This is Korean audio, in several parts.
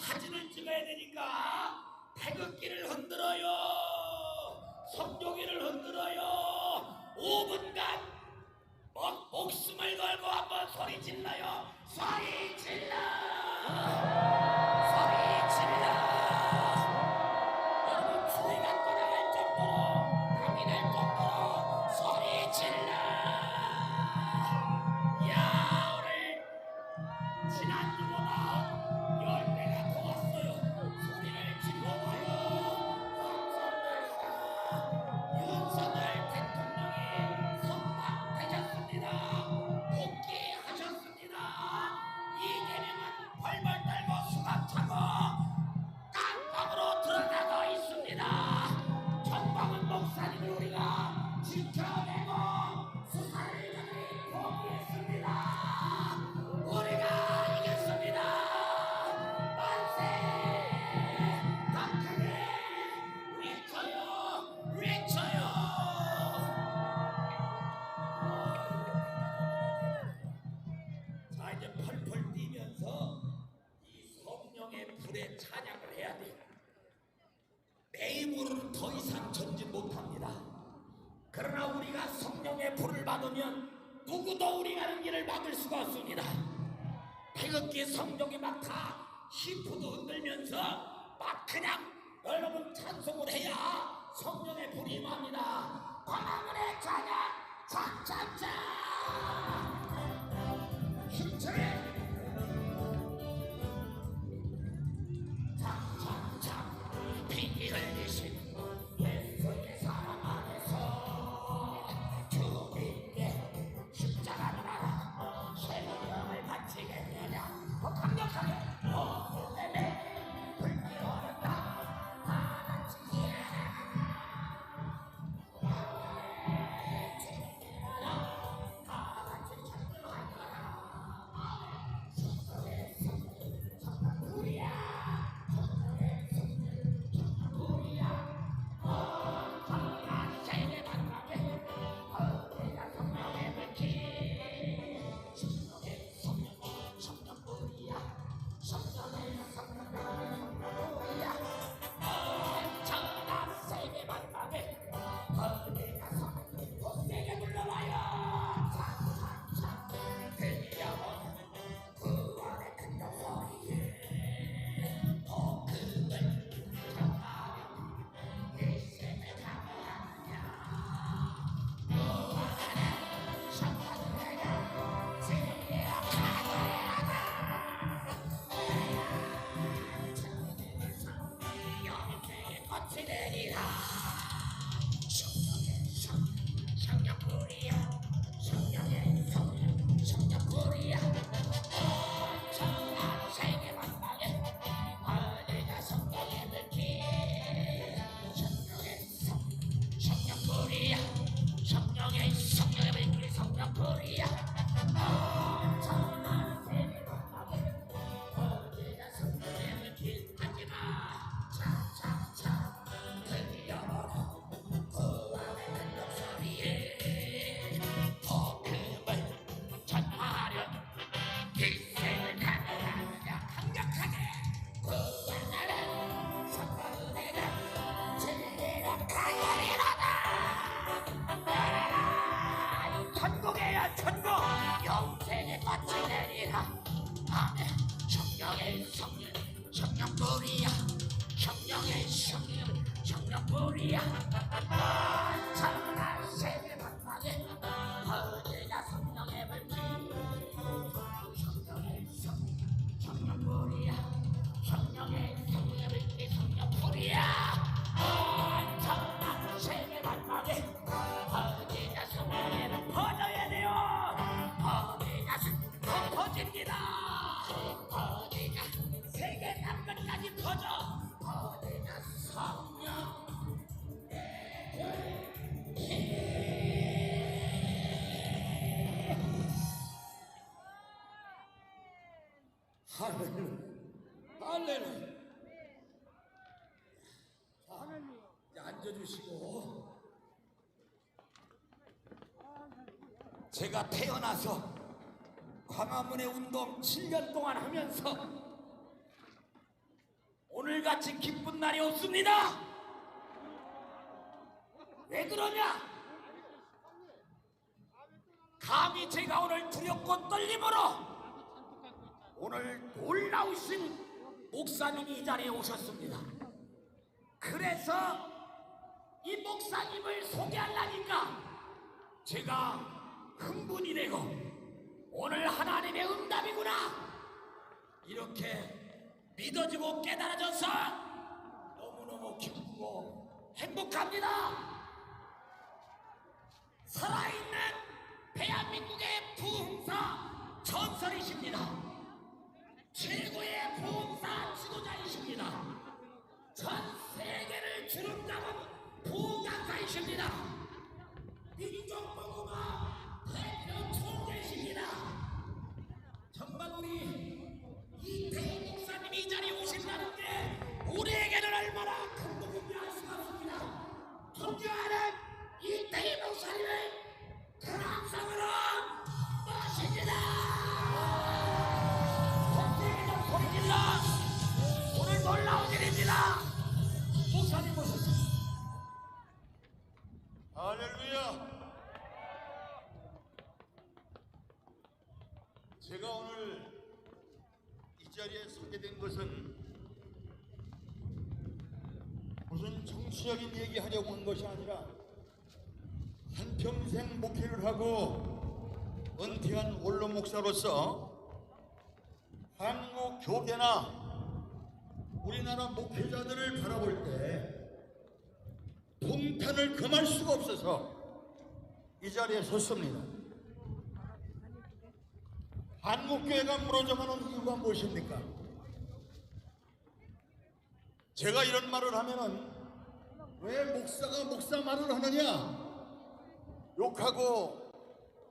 사진을 찍어야 되니까 태극기를 흔들어요. 성조기를 흔들어요. 5분간 목, 목숨을 걸고 한번 소리 질러요. 소리 질러! 이제 펄펄 뛰면서 이 성령의 불에 찬양을 해야 돼요. 내 힘으로는 더 이상 전진 못합니다. 그러나 우리가 성령의 불을 받으면 누구도 우리 가는 길을 막을 수가 없습니다. 태극기 성령이 막 다 시프도 흔들면서 막 그냥 여러분 찬송을 해야 성령의 불이 임합니다. 광화문의 찬양 찬찬찬 to take. Yeah. 할렐루야. 할렐루야. 자, 이제 앉아주시고. 제가 태어나서 광화문의 운동 7년 동안 하면서 오늘같이 기쁜 날이 없습니다. 왜 그러냐? 감히 제가 오늘 두렵고 떨림으로 오늘 놀라우신 목사님이 이 자리에 오셨습니다. 그래서 이 목사님을 소개하려니까 제가 흥분이 되고 오늘 하나님의 응답이구나 이렇게 믿어지고 깨달아져서 너무너무 기쁘고 행복합니다. 살아있는 대한민국의 부흥사 전설이십니다. 최고의 부흥사 지도자이십니다. 전 세계를 주름잡은 부흥강사이십니다. 민족보고마 서게 된 것은 무슨 정치적인 얘기하려고 한 것이 아니라 한평생 목회를 하고 은퇴한 원로 목사로서 한국 교계나 우리나라 목회자들을 바라볼 때 동탄을 금할 수가 없어서 이 자리에 섰습니다. 한국교회가 무너져가는 이유가 무엇입니까? 제가 이런 말을 하면은 왜 목사가 목사 말을 하느냐? 욕하고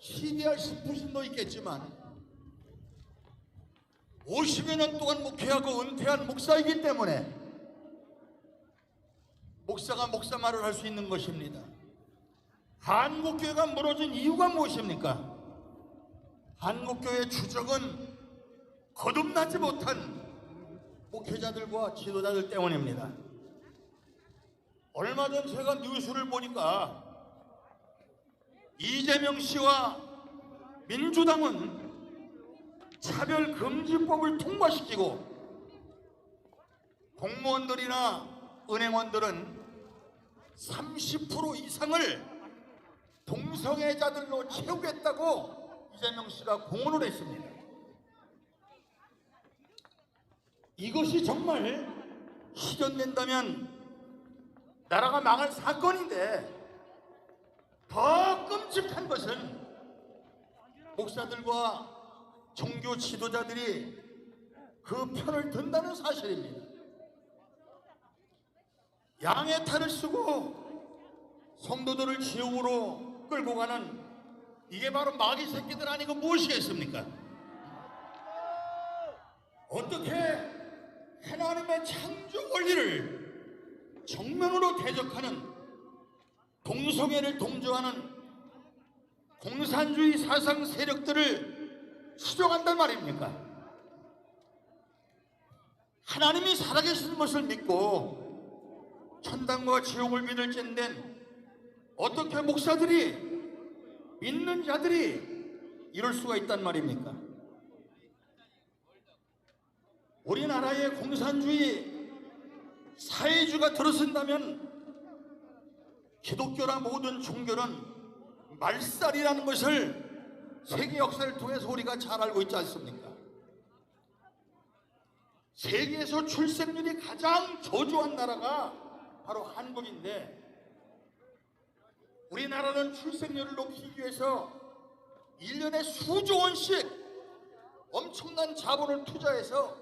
시기할 싶으신 도 있겠지만 50여 년 동안 목회하고 은퇴한 목사이기 때문에 목사가 목사 말을 할 수 있는 것입니다. 한국교회가 무너진 이유가 무엇입니까? 한국교회 추적은 거듭나지 못한 목회자들과 지도자들 때문입니다. 얼마 전 제가 뉴스를 보니까 이재명 씨와 민주당은 차별금지법을 통과시키고 공무원들이나 은행원들은 30% 이상을 동성애자들로 채우겠다고 이재명 씨가 공언을 했습니다. 이것이 정말 실현된다면 나라가 망할 사건인데 더 끔찍한 것은 목사들과 종교 지도자들이 그 편을 든다는 사실입니다. 양의 탈을 쓰고 성도들을 지옥으로 끌고 가는 이게 바로 마귀 새끼들 아니고 무엇이겠습니까? 어떻게 하나님의 창조 원리를 정면으로 대적하는 동성애를 동조하는 공산주의 사상 세력들을 수정한단 말입니까? 하나님이 살아계신 것을 믿고 천당과 지옥을 믿을 젠된 어떻게 목사들이 믿는 자들이 이럴 수가 있단 말입니까? 우리나라의 공산주의 사회주가 들어선다면 기독교나 모든 종교는 말살이라는 것을 세계 역사를 통해서 우리가 잘 알고 있지 않습니까? 세계에서 출생률이 가장 저조한 나라가 바로 한국인데 우리나라는 출생률을 높이기 위해서 1년에 수조 원씩 엄청난 자본을 투자해서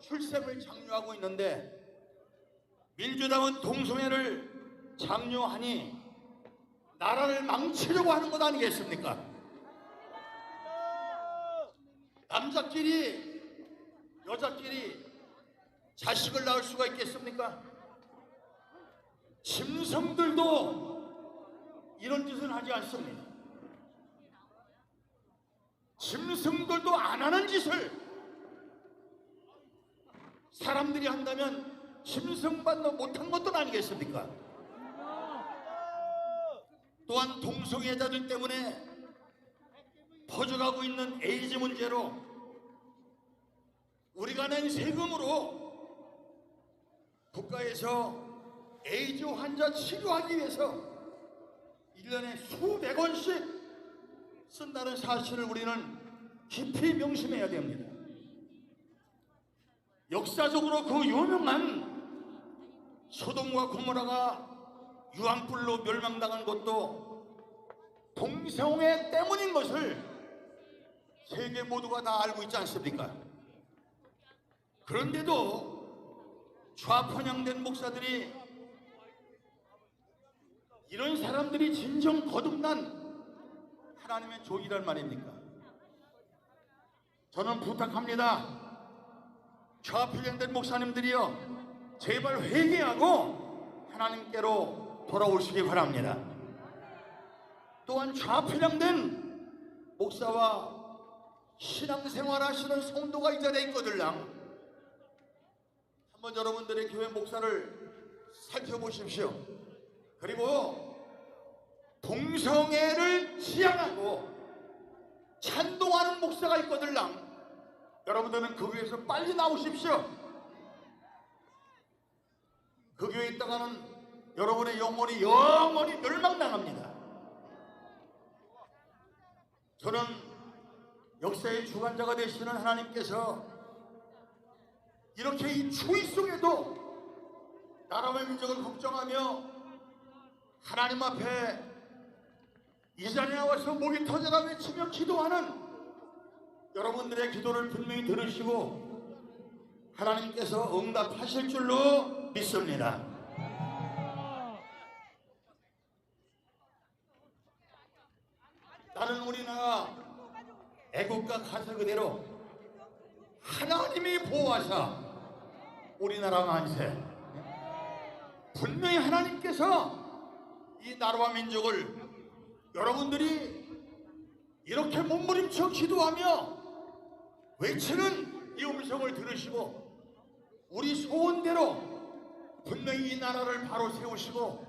출생을 장려하고 있는데 민주당은 동성애를 장려하니 나라를 망치려고 하는 것 아니겠습니까? 남자끼리 여자끼리 자식을 낳을 수가 있겠습니까? 짐승들도 이런 짓은 하지 않습니다. 짐승들도 안 하는 짓을 사람들이 한다면 짐승받는 못한 것도 아니겠습니까? 또한 동성애자들 때문에 퍼져가고 있는 에이즈 문제로 우리가 낸 세금으로 국가에서 에이즈 환자 치료하기 위해서 1년에 수백 원씩 쓴다는 사실을 우리는 깊이 명심해야 됩니다. 역사적으로 그 유명한 소돔과 고모라가 유황불로 멸망당한 것도 동성애 때문인 것을 세계 모두가 다 알고 있지 않습니까? 그런데도 좌편향된 목사들이 이런 사람들이 진정 거듭난 하나님의 종이란 말입니까? 저는 부탁합니다. 좌편향된 목사님들이요, 제발 회개하고 하나님께로 돌아오시기 바랍니다. 또한 좌편향된 목사와 신앙생활 하시는 성도가 이 자리에 있거들랑 한번 여러분들의 교회 목사를 살펴보십시오. 그리고 동성애를 지향하고 찬동하는 목사가 있거들랑 여러분들은 그 교회에서 빨리 나오십시오. 그 교회에 있다가는 여러분의 영혼이 영원히 멸망당합니다. 저는 역사의 주관자가 되시는 하나님께서 이렇게 이 추위 속에도 나라와 민족을 걱정하며 하나님 앞에 이 자리에 와서 목이 터져라 외치며 기도하는 여러분들의 기도를 분명히 들으시고 하나님께서 응답하실 줄로 믿습니다. 나는 우리나라 애국가 가사 그대로 하나님이 보호하사 우리나라 만세 분명히 하나님께서 이 나라와 민족을 여러분들이 이렇게 몸부림쳐 기도하며 외치는 이 음성을 들으시고 우리 소원대로 분명히 이 나라를 바로 세우시고